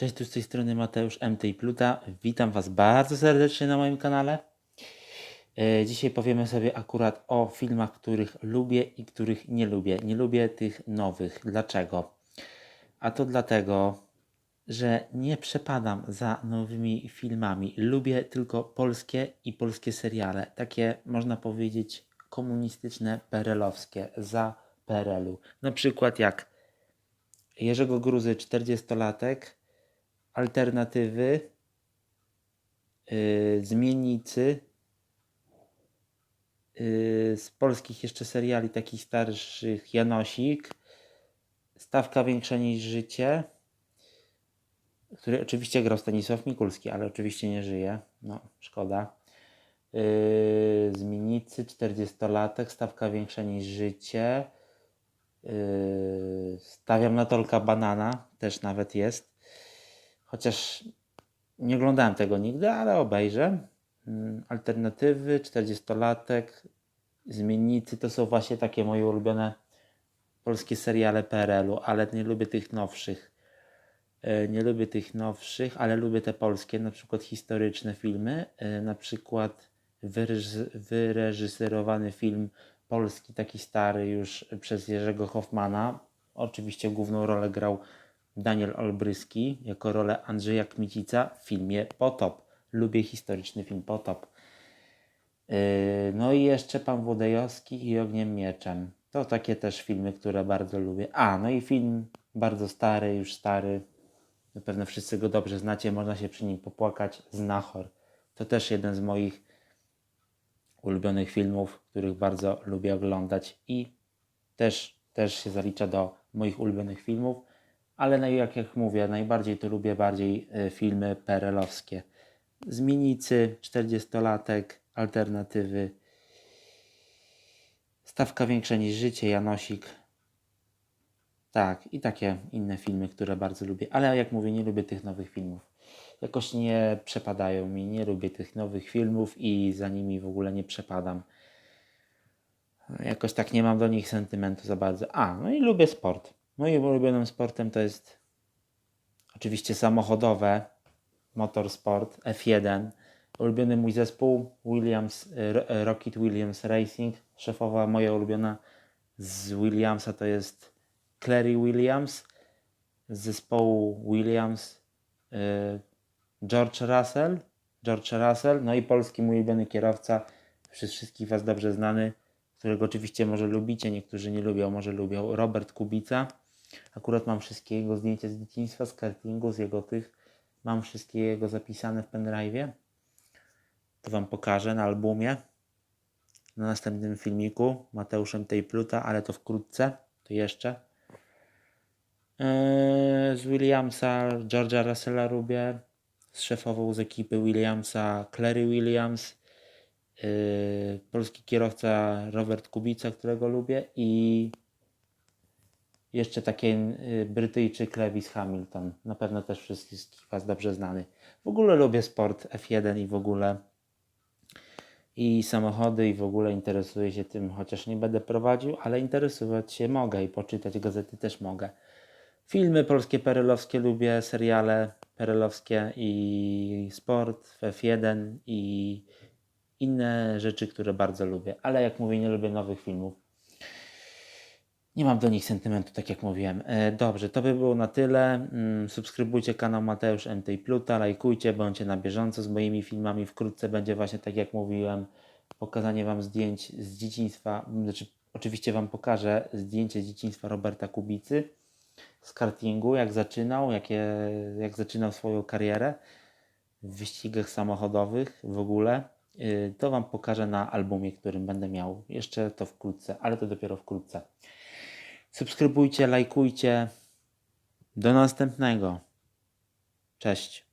Cześć, tu z tej strony Mateusz MT Pluta. Witam Was bardzo serdecznie na moim kanale. E, Dzisiaj powiemy sobie akurat o filmach, których lubię i których nie lubię. Nie lubię tych nowych. Dlaczego? A to dlatego, że nie przepadam za nowymi filmami. Lubię tylko polskie i polskie seriale. Takie, można powiedzieć, komunistyczne, perelowskie, za PRL-u. Na przykład jak Jerzego Gruzy 40-latek, Alternatywy, yy, Zmiennicy, yy, z polskich jeszcze seriali takich starszych Janosik, Stawka większa niż życie, który oczywiście grał Stanisław Mikulski, ale oczywiście nie żyje, no szkoda. Yy, Zmiennicy, 40-latek, Stawka większa niż życie, Yy, stawiam na Tolka Banana, też nawet jest. Chociaż nie oglądałem tego nigdy, ale obejrzę. Mm, Alternatywy, 40-latek, Zmiennicy to są właśnie takie moje ulubione polskie seriale PRL-u, ale nie lubię tych nowszych. Yy, Nie lubię tych nowszych, ale lubię te polskie, na przykład historyczne filmy, yy, na przykład wyreż- wyreżyserowany film polski, taki stary już przez Jerzego Hoffmana. Oczywiście główną rolę grał Daniel Olbryski jako rolę Andrzeja Kmicica w filmie Potop. Lubię historyczny film Potop. Yy, No i jeszcze Pan Włodejowski i Ogniem Mieczem. To takie też filmy, które bardzo lubię. A, no i film bardzo stary, już stary. Na pewno wszyscy go dobrze znacie, można się przy nim popłakać. Znachor. To też jeden z moich ulubionych filmów, których bardzo lubię oglądać i też, też się zalicza do moich ulubionych filmów, ale jak, jak mówię, najbardziej to lubię bardziej y, filmy perelowskie. Zmienicy, 40-latek, alternatywy, Stawka większa niż życie, Janosik. Tak, i takie inne filmy, które bardzo lubię, ale jak mówię, nie lubię tych nowych filmów jakoś nie przepadają mi, nie lubię tych nowych filmów i za nimi w ogóle nie przepadam. Jakoś tak nie mam do nich sentymentu za bardzo. A, no i lubię sport. Moim ulubionym sportem to jest oczywiście samochodowe, motorsport, F1. Ulubiony mój zespół Williams, Rocket Williams Racing. Szefowa moja ulubiona z Williamsa to jest Clary Williams. Z zespołu Williams y, George Russell, George Russell, no i polski mój ulubiony kierowca, przez wszystkich Was dobrze znany, którego oczywiście może lubicie, niektórzy nie lubią, może lubią, Robert Kubica. Akurat mam wszystkie jego zdjęcia z dzieciństwa, z kartingu, z jego tych, mam wszystkie jego zapisane w pendrive'ie. To Wam pokażę na albumie, na następnym filmiku, Mateuszem tej Pluta, ale to wkrótce, to jeszcze. Eee, Z Williamsa, George'a Russella lubię. Z szefową z ekipy Williamsa, Clary Williams. Eee, Polski kierowca Robert Kubica, którego lubię. I jeszcze taki y, Brytyjczyk Lewis Hamilton. Na pewno też wszystkich Was dobrze znany. W ogóle lubię sport F1 i w ogóle i samochody i w ogóle interesuję się tym, chociaż nie będę prowadził, ale interesować się mogę i poczytać gazety też mogę. Filmy polskie perelowskie lubię, seriale perelowskie i sport, F1 i inne rzeczy, które bardzo lubię. Ale jak mówię, nie lubię nowych filmów. Nie mam do nich sentymentu, tak jak mówiłem. E, Dobrze, to by było na tyle. Mm, Subskrybujcie kanał Mateusz MT Pluta, lajkujcie, bądźcie na bieżąco z moimi filmami. Wkrótce będzie właśnie tak jak mówiłem, pokazanie Wam zdjęć z dzieciństwa. Znaczy, oczywiście Wam pokażę zdjęcie z dzieciństwa Roberta Kubicy z kartingu, jak zaczynał, jakie, jak zaczynał swoją karierę w wyścigach samochodowych w ogóle. Yy, To Wam pokażę na albumie, którym będę miał. Jeszcze to wkrótce, ale to dopiero wkrótce. Subskrybujcie, lajkujcie. Do następnego. Cześć.